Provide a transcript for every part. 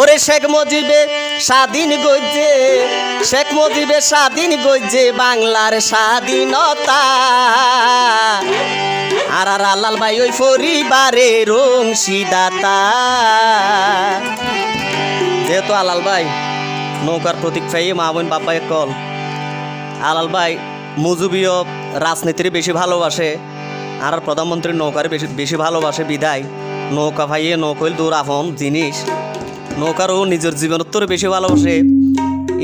ওরে শেখ মুজিবে স্বাধীন গইজে শেখ মুজিবে স্বাধীন গইজে বাংলার স্বাধীনতা। আর আর আল্লাল ভাই ওই পরিবারের অংশীদাতা। যেহেতু আলাল ভাই নৌকার প্রতীক ফাই মা বোন বাপ্পাই কল, আলাল ভাই মুজুবীয় রাজনীতির বেশি ভালোবাসে, আর প্রধানমন্ত্রী নৌকার বেশি বেশি ভালোবাসে বিদায়। নৌকা ভাইয়ে নৌকইল দূর আপন জিনিস। নৌকারও নিজের জীবনোত্তর বেশি ভালোবাসে।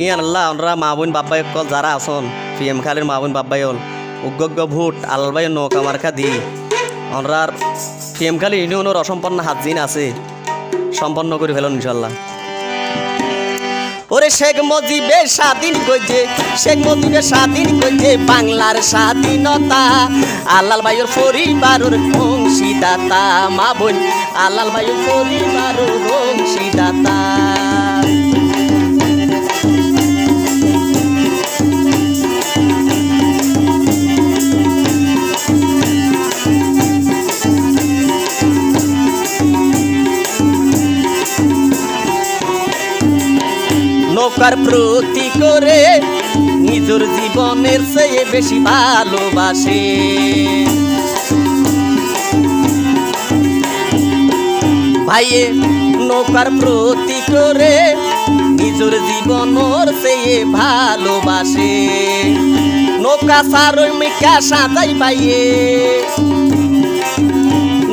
ই আল্লাহ আমরা মা বোন বাপ্পাই কল যারা আসন পি এম খালের মা বোন বাব্বাই হল উগ্রজ্ঞ ভোট আল্লাহ ভাই নৌকা মার্কা দি। আমরা পি এম খালি ইউনিয়নের অসম্পন্ন হাত দিন আছে, সম্পন্ন করে ফেলুন ইনশাল্লাহ ওরে শেখ মজিবে স্বাধীন কইছে, শেখ মজিবে স্বাধীন কইছে বাংলার স্বাধীনতা। আল্লাল ভাইয়ের পরিবারের অংশীদাতা মা বোন। আল্লাল ভাইয়ের পরিবারের অংশীদাতা নৌকার প্রতি করে নিজের জীবনের চেয়ে বেশি ভালোবাসে। ভাইয়ে, নৌকার প্রতি করে নিজের জীবনের চেয়ে ভালোবাসে। নৌকা সারই মিকা সাজাই পাইয়ে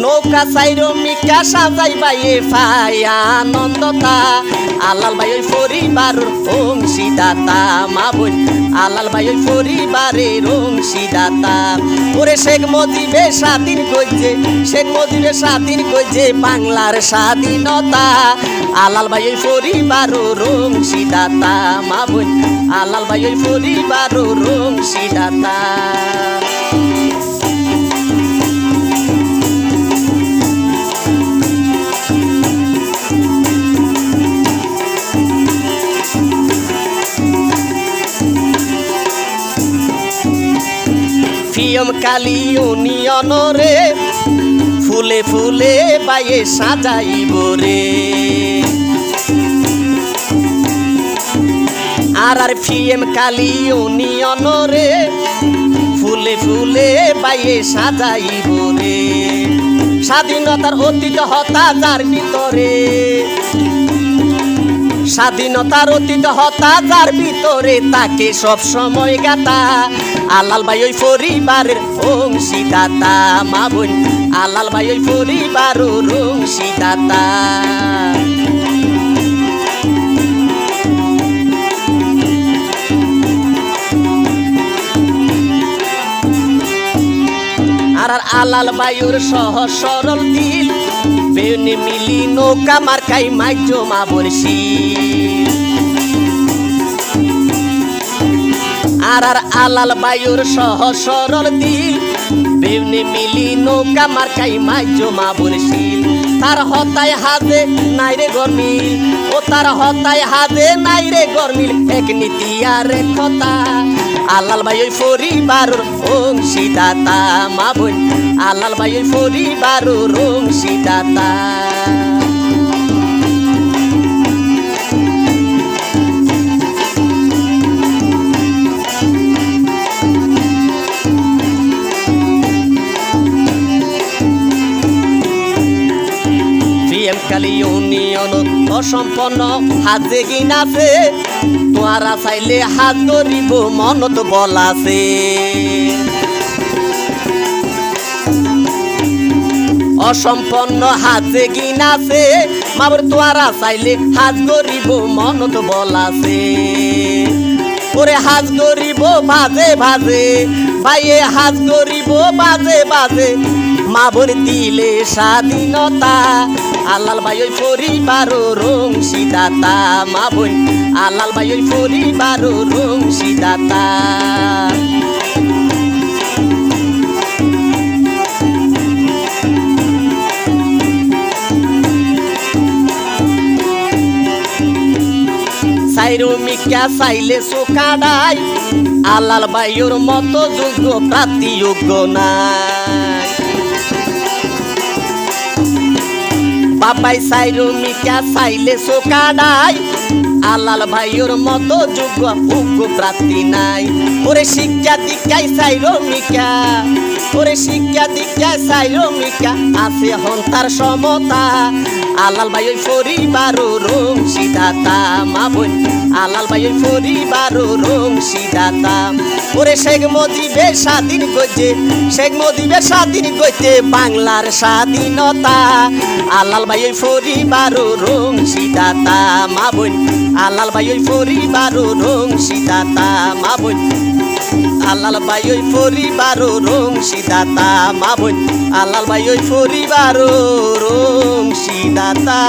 নৌকা চাইরো মিকা সাজাই বাইয়ে পাই আনন্দতা। আলাল ভাই ওই পরিবারের অংশীদাতা, মা বোন। আলাল ভাই ওই পরিবারের অংশীদাতা। ওরে শেখ মুজিবে স্বাধীন কইছে, শেখ মুজিবে স্বাধীন কইছে বাংলার স্বাধীনতা। আলাল ভাই ওই পরিবারের অংশীদাতা, মা বোন। আলাল ভাই ওই পরিবারের অংশীদাতা। পিয়ম কালী ইউনিয়নরে ফুলে ফুলে বাইয়ে সাজাইব রে। আর আর পিএম কালী ইউনিয়নরে ফুলে ফুলে বাইয়ে সাজাইব রে। স্বাধীনতার অতীত হতাজার ভিতরে। স্বাধীনতার অতীত হতাজার ভিতরে তাকে সব সময় গাতা। আলাল ভাই, ওই পরিবারের অংশীদাতা, মা বোন। আলাল ভাই, ওই পরিবারের অংশীদাতা। আর আলাল বায়ুর সহজ সরল দিল বেনে মিলি নৌকা মার্কাই মাইজ মা বলছি আর আর আলাল বায়ুর সহজ সরল দিল বেনে মিলি নৌকা মার্কাই মাইজ মা বলছি তার হতায় হাতে নাই রে গরমিল, ও তার হতায় হাতে নাই রে গরমিল, এক নীতি আর কথা। আলাল ভাই ওই ফরি বারুর পরিবারের অংশীদাতা মা বোন। আলাল ভাই ওই ফরি বারুর অংশীদাতা পিএম কালী ইউনিয়ন অসম্পন্ন হাজে গিনাছে তোয়ারা চাইলে হাত ধরিব, মনত বলাছে অসম্পন্ন হাজে গিনাছে মাবর তোয়ারা চাইলে হাত ধরিব, মনত বলাছে ওরে হাজ গরিব ভাজে ভাজে ভাইয়ে হাজ গরিব বাজে বাজে। মা বোন দিলে স্বাধীনতা। আল্লাল ভাই ওই পরিবার রং সিদাতা মা বোন। আল্লাল ভাই ওই পরিবার রং সিদাতা সাইরো মিকা চাইলে চোখাডাই আলাল বাইর মতো যোগ্য প্রাপ্তি যোগ্য নাই। বাবাই সাইরু মিকা সাইলে সোকাডাই আলাল ভাইয়ের মতো যোগ্য উগ্র প্রাপ্তি নাই। ওরে শিক্ষা দীক্ষাই সাইরো মিকা ওরে শিক্ষা দীক্ষায় সাইরো মিকা। আছে হন তার সমতা। আলাল ভাই ওই পরিবারও রং সিদাতা মা বোন। আলাল ভাই ওই পরিবারও রং সিদাতা ওরে শেখ মুজিবের স্বাধীন গইতে শেখ মুজিবের স্বাধীন গইতে বাংলার স্বাধীনতা। আলাল ভাই ওই পরিবারও রং সিদাতা মা বোন। আলাল ভাই ওই পরিবারও রং সিদাতা মা বোন। আল্লাল ভাই ওই রং সিদাতা মা বোন। আল্লাল ভাই ওই রং সিদাতা